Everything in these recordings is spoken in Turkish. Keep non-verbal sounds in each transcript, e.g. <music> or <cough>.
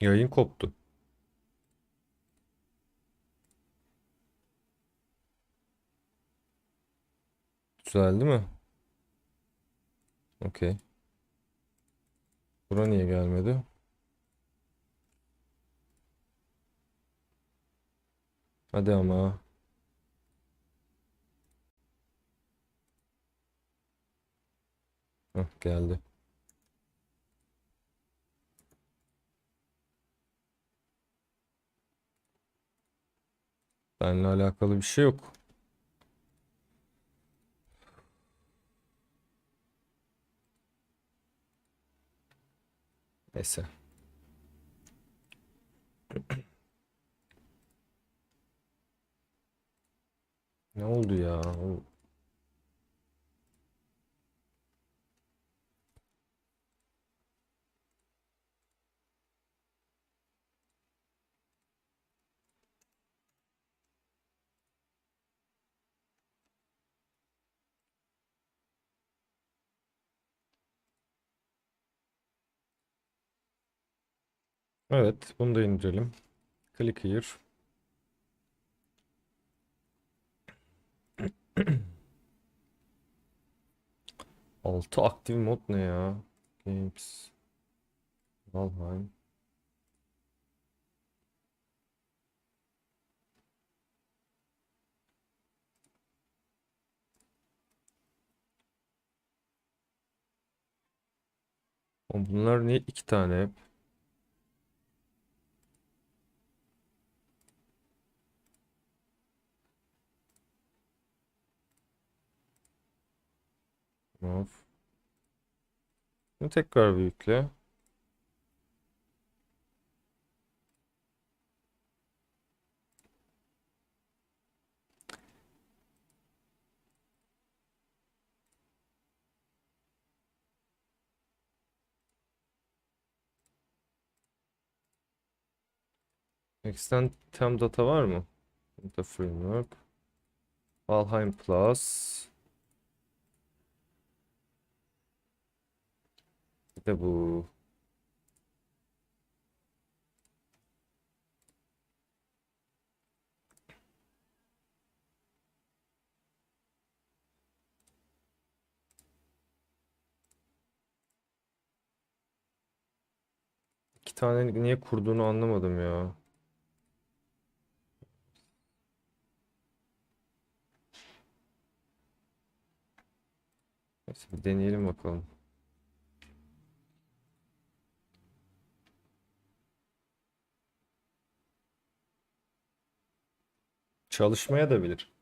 Yayın koptu. Düzeldi mi? Okey. Bura niye gelmedi? Hadi ama. Hah, geldi. Benimle alakalı bir şey yok. Neyse. <clears throat> Ne oldu ya? Evet, bunu da indirelim. Click here. <clears throat> Altı aktif mod ne ya? Games. Valheim. Bunlar niye iki tane hep? Bunu tekrar bir yükle. Extend tem data var mı? Data framework. Valheim Plus. De bu. İki tane niye kurduğunu anlamadım ya. Neyse bir deneyelim bakalım. Çalışmaya da bilir.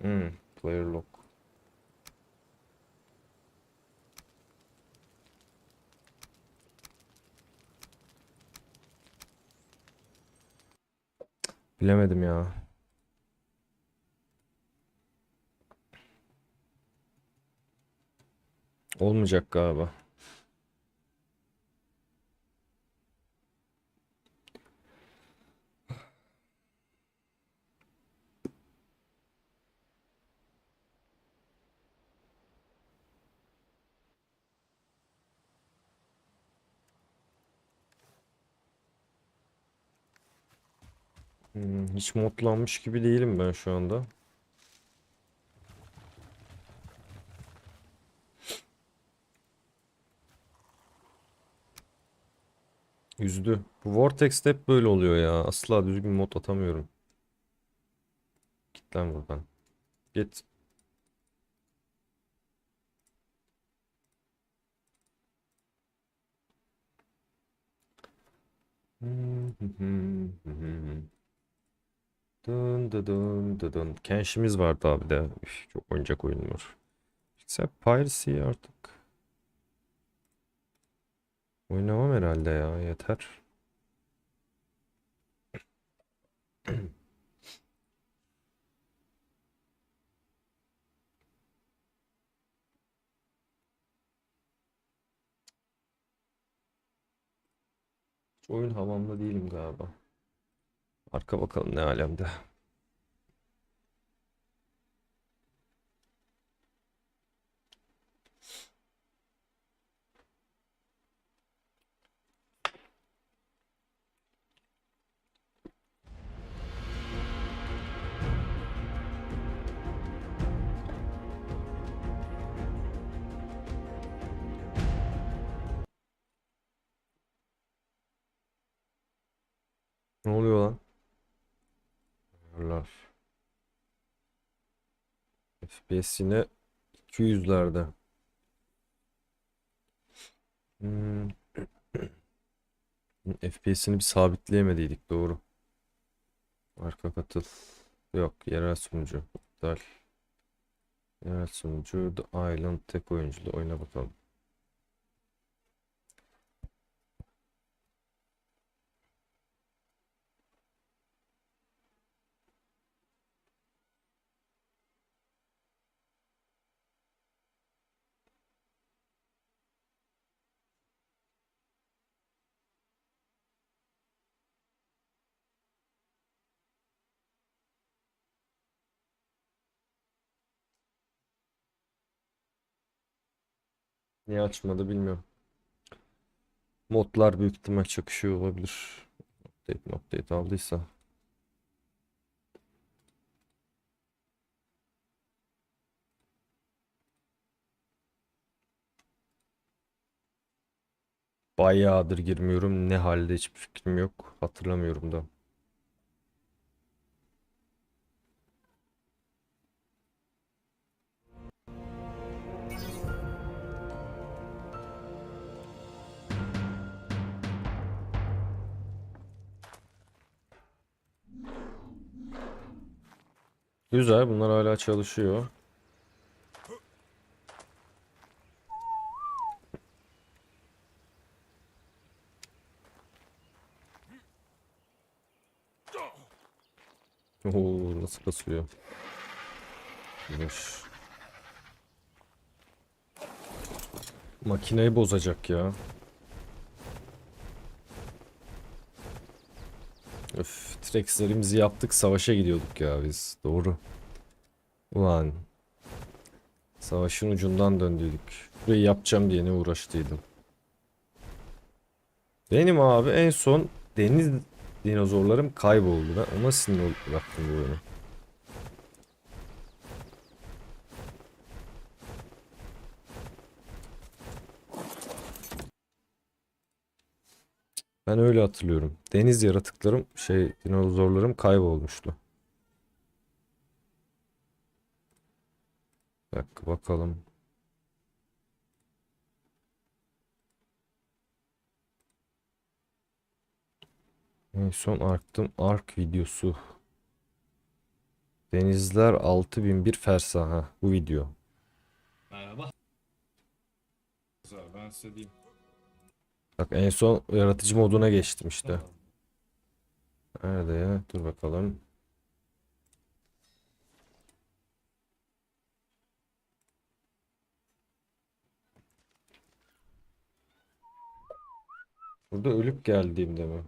Hmm, player lock. Bilemedim ya. Olmayacak galiba. Hmm, hiç modlanmış gibi değilim ben şu anda. Üzdü. Bu Vortex'te hep böyle oluyor ya. Asla düzgün mod atamıyorum. Git lan buradan. Git. Dın dı dın dı dın. Kenşimiz vardı abi de. Üf, çok oyuncak oyun var. Sen Piracy artık. Oynamam herhalde ya yeter. Oyun havamda değilim galiba. Arka bakalım ne alemde. Ne oluyor lan? Ayarlar. FPS yine 200'lerde. Hmm. <clears throat> FPS'ini bir sabitleyemediydik doğru. Arka katıl. Yok yerel sunucu. İptal. Yerel sunucu The Island tek oyunculu. Oyna bakalım. Niye açmadı bilmiyorum. Modlar büyük ihtimal çakışıyor olabilir. Update update aldıysa. Bayağıdır girmiyorum. Ne halde hiçbir fikrim yok. Hatırlamıyorum da. Güzel, bunlar hala çalışıyor. Oo, nasıl kasıyor? Dur. Makineyi bozacak ya. Öf, Trexlerimizi yaptık, savaşa gidiyorduk ya biz. Doğru. Ulan. Savaşın ucundan döndüydük. Burayı yapacağım diye ne uğraştıydım. Benim abi en son deniz dinozorlarım kayboldu. Ben ona sinir bıraktım bu oyunu. Ben öyle hatırlıyorum. Deniz yaratıklarım şey dinozorlarım kaybolmuştu. Bir dakika bakalım. En son Ark'tım Ark videosu. Denizler 6001 fersaha bu video. Merhaba. Güzel ben size diyeyim. Bak en son yaratıcı moduna geçtim işte. Nerede ya? Dur bakalım. Burada ölüp geldiğimde mi?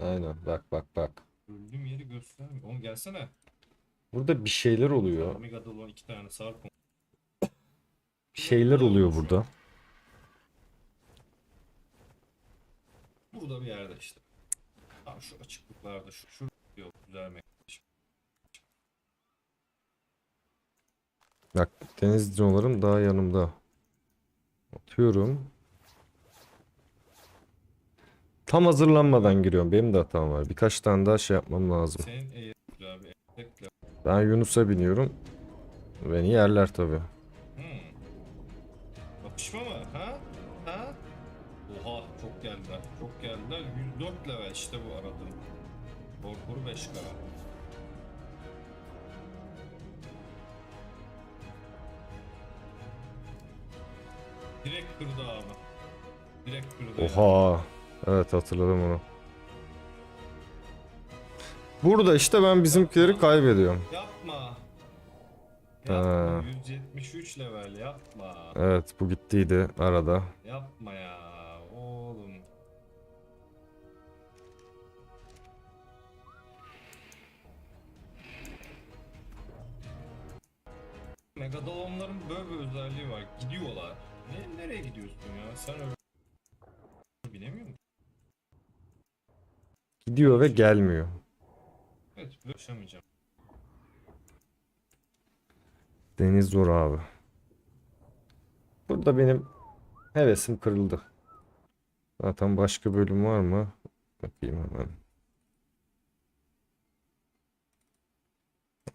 Aynen bak bak bak. Öldüğüm yeri göstermiyor. Oğlum gelsene. Burada bir şeyler oluyor. Omega'da olan iki tane Sarkon. Bir şeyler oluyor burada. Burada bir yerde işte. Tam şu açıklıklarda şu şu yok düzelmek. Bak deniz dinolarım daha yanımda. Atıyorum. Tam hazırlanmadan giriyorum. Benim de hatam var. Birkaç tane daha şey yapmam lazım. Senin abi. Ben Yunus'a biniyorum. Beni yerler tabii. Direkt kırdı abi. Direkt kırdı. yani. Oha. Evet hatırladım onu. Burada işte ben bizimkileri kaybediyorum. Yapma. Yapma. 173 level yapma. Evet bu gittiydi arada. Yapma ya oğlum. Megadolonların böyle bir özelliği var. Gidiyorlar. Ne, nereye gidiyorsun ya? Sen öyle binemiyor musun? Gidiyor ve gelmiyor. Evet, böyle yaşamayacağım. Deniz zor abi. Burada benim hevesim kırıldı. Zaten başka bölüm var mı? Bakayım hemen.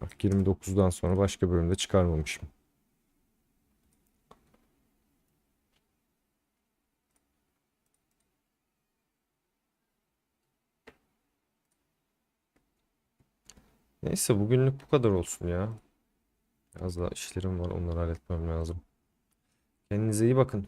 Bak 29'dan sonra başka bölümde çıkarmamışım. Neyse bugünlük bu kadar olsun ya. Biraz daha işlerim var onları halletmem lazım. Kendinize iyi bakın.